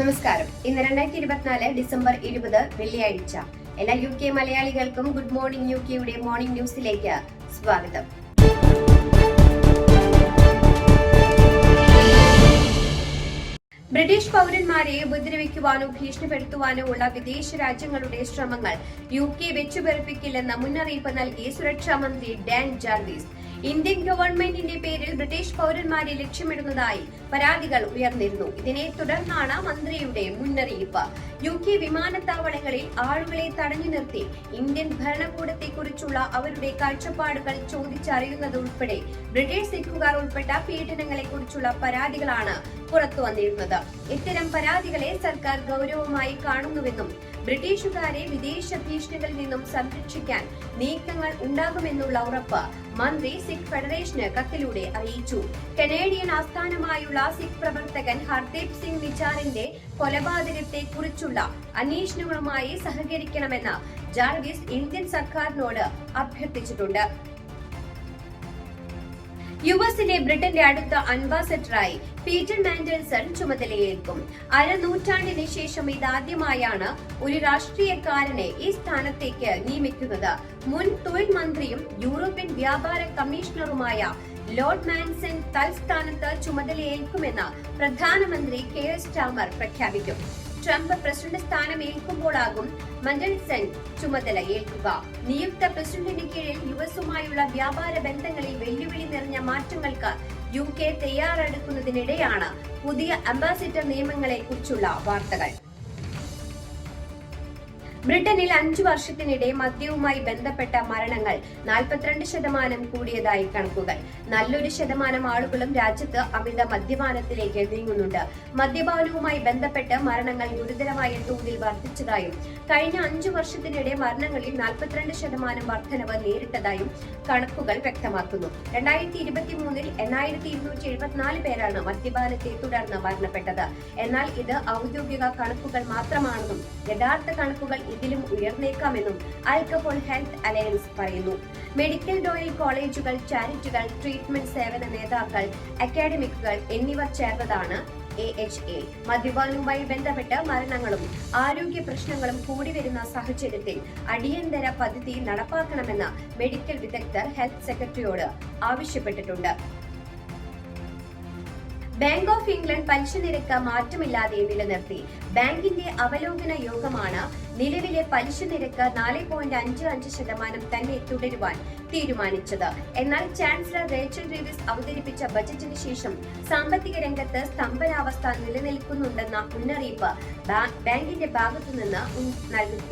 നമസ്കാരം. ഇന്ന് രണ്ടായിരത്തി ഇരുപത്തിനാല് ഡിസംബർ ഇരുപത് വെള്ളിയാഴ്ച. എല്ലാ യു കെ മലയാളികൾക്കും ഗുഡ് മോർണിംഗ് യു കെയുടെ മോർണിംഗ് ന്യൂസിലേക്ക് സ്വാഗതം. ബ്രിട്ടീഷ് പൗരന്മാരെ ഉപദ്രവിക്കുവാനോ ഭീഷണിപ്പെടുത്തുവാനോ ഉള്ള വിദേശ രാജ്യങ്ങളുടെ ശ്രമങ്ങൾ യു കെ വെച്ചുപെറുപ്പിക്കില്ലെന്ന മുന്നറിയിപ്പ് നൽകി സുരക്ഷാ മന്ത്രി ഡാൻ ജാർവിസ്. ഇന്ത്യൻ ഗവൺമെന്റിന്റെ പേരിൽ ബ്രിട്ടീഷ് പൗരന്മാരെ ലക്ഷ്യമിടുന്നതായി പരാതികൾ ഉയർന്നിരുന്നു. ഇതിനെ തുടർന്നാണ് മന്ത്രിയുടെ മുന്നറിയിപ്പ്. യു കെ വിമാനത്താവളങ്ങളിൽ ആളുകളെ തടഞ്ഞു നിർത്തി ഇന്ത്യൻ ഭരണകൂടത്തെക്കുറിച്ചുള്ള അവരുടെ കാഴ്ചപ്പാടുകൾ ചോദിച്ചറിയുന്നത് ഉൾപ്പെടെ ബ്രിട്ടീഷ് സിഖുകാർ ഉൾപ്പെട്ട പീഡനങ്ങളെക്കുറിച്ചുള്ള പരാതികളാണ് പുറത്തു വന്നിരുന്നത്. ഇത്തരം പരാതികളെ സർക്കാർ ഗൗരവമായി കാണുന്നുവെന്നും ബ്രിട്ടീഷുകാരെ വിദേശ ഭീഷണികളിൽ നിന്നും സംരക്ഷിക്കാൻ നീക്കങ്ങൾ ഉണ്ടാകുമെന്നുള്ള ഉറപ്പ് മന്ത്രി സിഖ് ഫെഡറേഷന് കത്തിലൂടെ അറിയിച്ചു. കനേഡിയൻ ആസ്ഥാനമായുള്ള സിഖ് പ്രവർത്തകൻ ഹർദീപ് സിംഗ് നിജാറിന്റെ കൊലപാതകത്തെ കുറിച്ചുള്ള അന്വേഷണങ്ങളുമായി സഹകരിക്കണമെന്ന് ജാർവിസ് ഇന്ത്യൻ സർക്കാരിനോട് അഭ്യർത്ഥിച്ചിട്ടുണ്ട്. യു എസിലെ ബ്രിട്ടന്റെ അടുത്ത അംബാസഡറായി പീറ്റർ മാൻഡൽസൺ ചുമതലയേൽക്കും. അരനൂറ്റാണ്ടിന് ശേഷം ഇതാദ്യമായാണ് ഒരു രാഷ്ട്രീയക്കാരനെ ഈ സ്ഥാനത്തേക്ക് നിയമിക്കുന്നത്. മുൻ തൊഴിൽ മന്ത്രിയും യൂറോപ്യൻ വ്യാപാര കമ്മീഷണറുമായ ലോർഡ് മാൻസൺ തൽസ്ഥാനത്ത് ചുമതലയേൽക്കുമെന്ന് പ്രധാനമന്ത്രി കെ എസ് ടാമർ പ്രഖ്യാപിക്കും. ട്രംപ് പ്രസിഡന്റ് സ്ഥാനം ഏൽക്കുമ്പോഴാകും മൻഡൽസൺ ചുമതല ഏൽക്കുക. നിയുക്ത പ്രസിഡന്റിന് കീഴിൽ യു എസുമായുള്ള വ്യാപാര ബന്ധങ്ങളിൽ വെല്ലുവിളി നിറഞ്ഞ മാറ്റങ്ങൾക്ക് യു കെ തയ്യാറെടുക്കുന്നതിനിടെയാണ് പുതിയ അംബാസിഡർ നിയമങ്ങളെ കുറിച്ചുള്ള വാർത്തകൾ. ബ്രിട്ടനിൽ അഞ്ചു വർഷത്തിനിടെ മദ്യവുമായി ബന്ധപ്പെട്ട മരണങ്ങൾ നാൽപ്പത്തിരണ്ട് ശതമാനം കൂടിയതായി കണക്കുകൾ. നല്ലൊരു ശതമാനം ആളുകളും രാജ്യത്ത് അമിത മദ്യപാനത്തിലേക്ക് നീങ്ങുന്നുണ്ട്. മദ്യപാനവുമായി ബന്ധപ്പെട്ട് മരണങ്ങൾ ഗുരുതരമായ തോതിൽ വർദ്ധിച്ചതായും കഴിഞ്ഞ അഞ്ചു വർഷത്തിനിടെ മരണങ്ങളിൽ നാൽപ്പത്തിരണ്ട് ശതമാനം വർധനവ് നേരിട്ടതായും കണക്കുകൾ വ്യക്തമാക്കുന്നു. രണ്ടായിരത്തി ഇരുപത്തി മൂന്നിൽ എണ്ണായിരത്തി ഇരുന്നൂറ്റി എഴുപത്തിനാല് പേരാണ് മദ്യപാനത്തെ തുടർന്ന് മരണപ്പെട്ടത്. എന്നാൽ ഇത് ഔദ്യോഗിക കണക്കുകൾ മാത്രമാണെന്നും യഥാർത്ഥ കണക്കുകൾ ഇതിലും ഉയർന്നേക്കാമെന്നും ആൽക്കഹോൾ ഹെൽത്ത് അലയൻസ് പറയുന്നു. മെഡിക്കൽ റോയൽ കോളേജുകൾ ചാരിറ്റികൾ ട്രീറ്റ്മെന്റ് സേവന നേതാക്കൾ അക്കാഡമിക്കുകൾ എന്നിവർ ചേർന്നതാണ് എ എച്ച് എ. മദ്യപാനവുമായി ബന്ധപ്പെട്ട് മരണങ്ങളും ആരോഗ്യ പ്രശ്നങ്ങളും കൂടി വരുന്ന സാഹചര്യത്തിൽ അടിയന്തര പദ്ധതി നടപ്പാക്കണമെന്ന് മെഡിക്കൽ വിദഗ്ധർ ഹെൽത്ത് സെക്രട്ടറിയോട് ആവശ്യപ്പെട്ടിട്ടുണ്ട്. ബാങ്ക് ഓഫ് ഇംഗ്ലണ്ട് പലിശ നിരക്ക് മാറ്റമില്ലാതെ നിലനിർത്തി. ബാങ്കിന്റെ അവലോകന യോഗമാണ് നിലവിലെ പലിശ നിരക്ക് നാല് പോയിന്റ് അഞ്ച് അഞ്ച് ശതമാനം തന്നെ തുടരുവാൻ തീരുമാനിച്ചത്. എന്നാൽ ചാൻസലർ റേച്ചൽ ഡേവിസ് അവതരിപ്പിച്ച ബജറ്റിന് ശേഷം സാമ്പത്തിക രംഗത്ത് സ്തംഭനാവസ്ഥ നിലനിൽക്കുന്നുണ്ടെന്ന മുന്നറിയിപ്പ് ബാങ്കിന്റെ ഭാഗത്തു നിന്ന്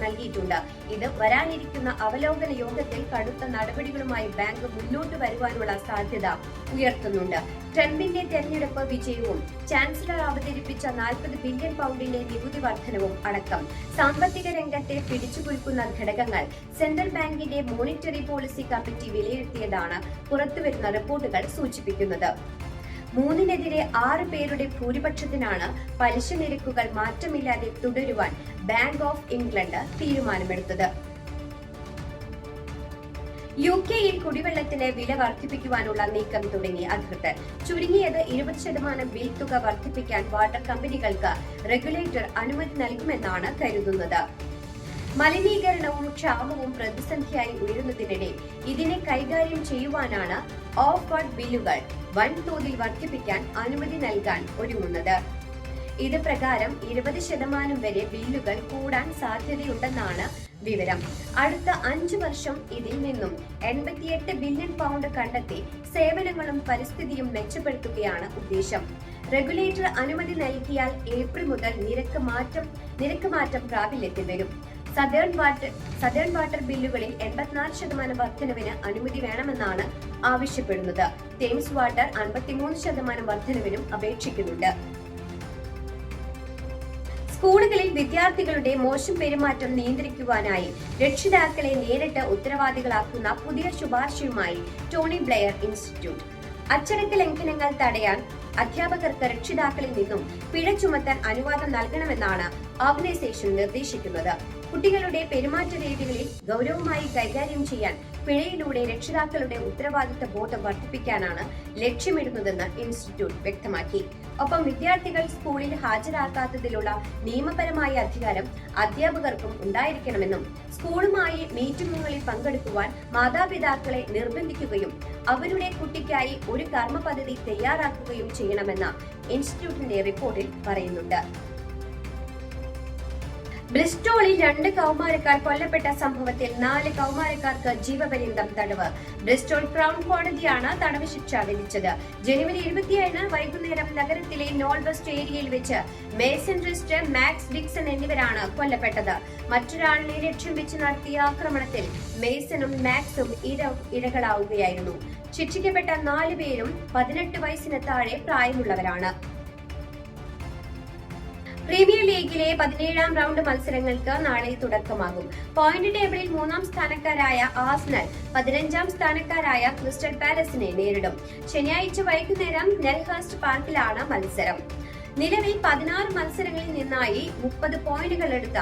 നൽകിയിട്ടുണ്ട്. ഇത് വരാനിരിക്കുന്ന അവലോകന യോഗത്തിൽ കടുത്ത നടപടികളുമായി ബാങ്ക് മുന്നോട്ട് വരുവാനുള്ള സാധ്യത ഉയർത്തുന്നുണ്ട്. ട്രംപിന്റെ തെരഞ്ഞെടുപ്പ് വിജയവും ചാൻസലർ അവതരിപ്പിച്ച നാൽപ്പത് ബില്യൺ പൗണ്ടിന്റെ നികുതി വർധനവും അടക്കം സാമ്പത്തിക രംഗത്തെ പിടിച്ചുകുലുക്കുന്ന ഘടകങ്ങൾ സെൻട്രൽ ബാങ്കിന്റെ മോണിറ്ററി പോളിസി കമ്മിറ്റി വിലയിരുത്തിയതാണ് പുറത്തുവരുന്ന റിപ്പോർട്ടുകൾ സൂചിപ്പിക്കുന്നത്. മൂന്നിനെതിരെ ആറ് പേരുടെ ഭൂരിപക്ഷത്തിനാണ് പലിശ നിരക്കുകൾ മാറ്റമില്ലാതെ തുടരുവാൻ ബാങ്ക് ഓഫ് ഇംഗ്ലണ്ട് തീരുമാനമെടുത്തത്. യു കെയിൽ കുടിവെള്ളത്തിന് വില വർദ്ധിപ്പിക്കുവാനുള്ള നീക്കം തുടങ്ങി അധികൃതർ. ചുരുങ്ങിയത് ഇരുപത് ശതമാനം ബിൽ തുക വർദ്ധിപ്പിക്കാൻ വാട്ടർ കമ്പനികൾക്ക് റെഗുലേറ്റർ അനുമതി നൽകുമെന്നാണ് കരുതുന്നത്. മലിനീകരണവും ക്ഷാമവും പ്രതിസന്ധിയായി ഉയരുന്നതിനിടെ ഇതിനെ കൈകാര്യം ചെയ്യുവാനാണ് ഓഫ് വർഡ് ബില്ലുകൾ വൻതോതിൽ വർദ്ധിപ്പിക്കാൻ അനുമതി നൽകാൻ ഒരുങ്ങുന്നത്. ഇത് പ്രകാരം ഇരുപത് ശതമാനം വരെ ബില്ലുകൾ കൂടാൻ സാധ്യതയുണ്ടെന്നാണ് വിവരം. അടുത്ത അഞ്ചു വർഷം ഇതിൽ നിന്നും എൺപത്തിയെട്ട് ബില്യൺ പൗണ്ട് കണ്ടെത്തി സേവനങ്ങളും പരിസ്ഥിതിയും മെച്ചപ്പെടുത്തുകയാണ് ഉദ്ദേശം. റെഗുലേറ്റർ അനുമതി നൽകിയാൽ ഏപ്രിൽ മുതൽ നിരക്ക് മാറ്റം നിരക്ക് മാറ്റം പ്രാബല്യത്തിൽ വരും. സദേൺ വാട്ടർ സദേൺ വാട്ടർ ബില്ലുകളിൽ എൺപത്തിനാല് ശതമാനം വർധനവിന് അനുമതി വേണമെന്നാണ് ആവശ്യപ്പെടുന്നത്. തേംസ് വാട്ടർ അൻപത്തിമൂന്ന് ശതമാനം വർധനവിനും അപേക്ഷിക്കുന്നുണ്ട്. സ്കൂളുകളിൽ വിദ്യാർത്ഥികളുടെ മോശം പെരുമാറ്റം നിയന്ത്രിക്കുവാനായി രക്ഷിതാക്കളെ നേരിട്ട് ഉത്തരവാദികളാക്കുന്ന പുതിയ ശുപാർശയുമായി ടോണി ബ്ലെയർ ഇൻസ്റ്റിറ്റ്യൂട്ട്. അച്ചടക്ക ലംഘനങ്ങൾ തടയാൻ അധ്യാപകർക്ക് രക്ഷിതാക്കളിൽ നിന്നും പിഴ ചുമത്താൻ അനുവാദം നൽകണമെന്നാണ് ഓർഗനൈസേഷൻ നിർദ്ദേശിക്കുന്നത്. കുട്ടികളുടെ പെരുമാറ്റ രീതികളിൽ ഗൗരവമായി കൈകാര്യം ചെയ്യാൻ പിഴയിലൂടെ രക്ഷിതാക്കളുടെ ഉത്തരവാദിത്ത ബോധം വർദ്ധിപ്പിക്കാനാണ് ലക്ഷ്യമിടുന്നതെന്ന് ഇൻസ്റ്റിറ്റ്യൂട്ട് വ്യക്തമാക്കി. ഒപ്പം വിദ്യാർത്ഥികൾ സ്കൂളിൽ ഹാജരാക്കാത്തതിലുള്ള നിയമപരമായ അധികാരം അധ്യാപകർക്കും ഉണ്ടായിരിക്കണമെന്നും സ്കൂളുമായി മീറ്റിംഗുകളിൽ പങ്കെടുക്കുവാൻ മാതാപിതാക്കളെ നിർബന്ധിക്കുകയും അവരുടെ കുട്ടിക്കായി ഒരു കർമ്മ പദ്ധതി തയ്യാറാക്കുകയും ചെയ്യണമെന്ന് ഇൻസ്റ്റിറ്റ്യൂട്ടിന്റെ റിപ്പോർട്ടിൽ പറയുന്നുണ്ട്. ബ്രിസ്റ്റോളിൽ രണ്ട് കൗമാരക്കാർ കൊല്ലപ്പെട്ട സംഭവത്തിൽ നാല് കൗമാരക്കാർക്ക് ജീവപര്യന്തം തടവ്. ബ്രിസ്റ്റോൾ ക്രൗൺ കോടതിയാണ് തടവ് ശിക്ഷ വിധിച്ചത്. ജനുവരി ഇരുപത്തിയേഴിന് വൈകുന്നേരം നഗരത്തിലെ നോൾ വെസ്റ്റ് ഏരിയയിൽ വെച്ച് മേസൺ റിസ്റ്റ് മാക്സ് ഡിക്സൺ എന്നിവരാണ് കൊല്ലപ്പെട്ടത്. മറ്റൊരാളിനെ ലക്ഷ്യം വെച്ച് നടത്തിയ ആക്രമണത്തിൽ മേസണും മാക്സും ഇര ഇരകളാവുകയായിരുന്നു. ശിക്ഷിക്കപ്പെട്ട നാല് പേരും പതിനെട്ട് വയസ്സിന് താഴെ പ്രായമുള്ളവരാണ്. പ്രീമിയർ ലീഗിലെ പതിനേഴാം റൗണ്ട് മത്സരങ്ങൾക്ക് നാളെ തുടക്കമാകും. പോയിന്റ് ടേബിളിൽ മൂന്നാം സ്ഥാനക്കാരായ ആസ്നൽ പതിനഞ്ചാം സ്ഥാനക്കാരായ ക്രിസ്റ്റൽ പാലസിനെ നേരിടും. ശനിയാഴ്ച വൈകുന്നേരം നെൽഹേസ്റ്റ് പാർക്കിലാണ് മത്സരം. നിലവിൽ പതിനാറ് മത്സരങ്ങളിൽ നിന്നായി മുപ്പത് പോയിന്റുകൾ എടുത്ത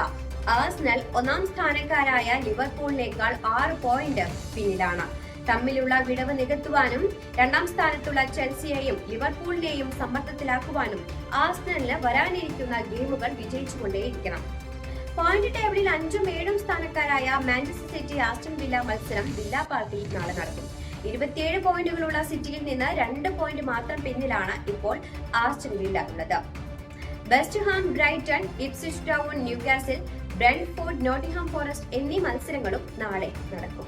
ആസ്നൽ ഒന്നാം സ്ഥാനക്കാരായ ലിവർപൂളിനേക്കാൾ ആറ് പോയിന്റ് പിന്നിലാണ്. തമ്മിലുള്ള വിടവ് നികത്തുവാനും രണ്ടാം സ്ഥാനത്തുള്ള ചെൽസിയെയും ലിവർപൂളിനെയും സമ്മർദ്ദത്തിലാക്കുവാനും ആസ്നലിന് വരാനിരിക്കുന്ന ഗെയിമുകൾ വിജയിച്ചുകൊണ്ടേയിരിക്കണം. പോയിന്റ് ടേബിളിൽ അഞ്ചും ഏഴും സ്ഥാനക്കാരായ മാഞ്ചസ്റ്റർ സിറ്റി ആസ്റ്റൺ വില്ല മത്സരം വില്ല പാർക്കിൽ നാളെ നടക്കും. ഇരുപത്തിയേഴ് പോയിന്റുകളുള്ള സിറ്റിയിൽ നിന്ന് രണ്ട് പോയിന്റ് മാത്രം പിന്നിലാണ് ഇപ്പോൾ ആസ്റ്റൺ വില്ല ഉള്ളത്. West Ham Brighton Ipswich Town Newcastle Brentford Nottingham Forest എന്നീ മത്സരങ്ങളും നാളെ നടക്കും.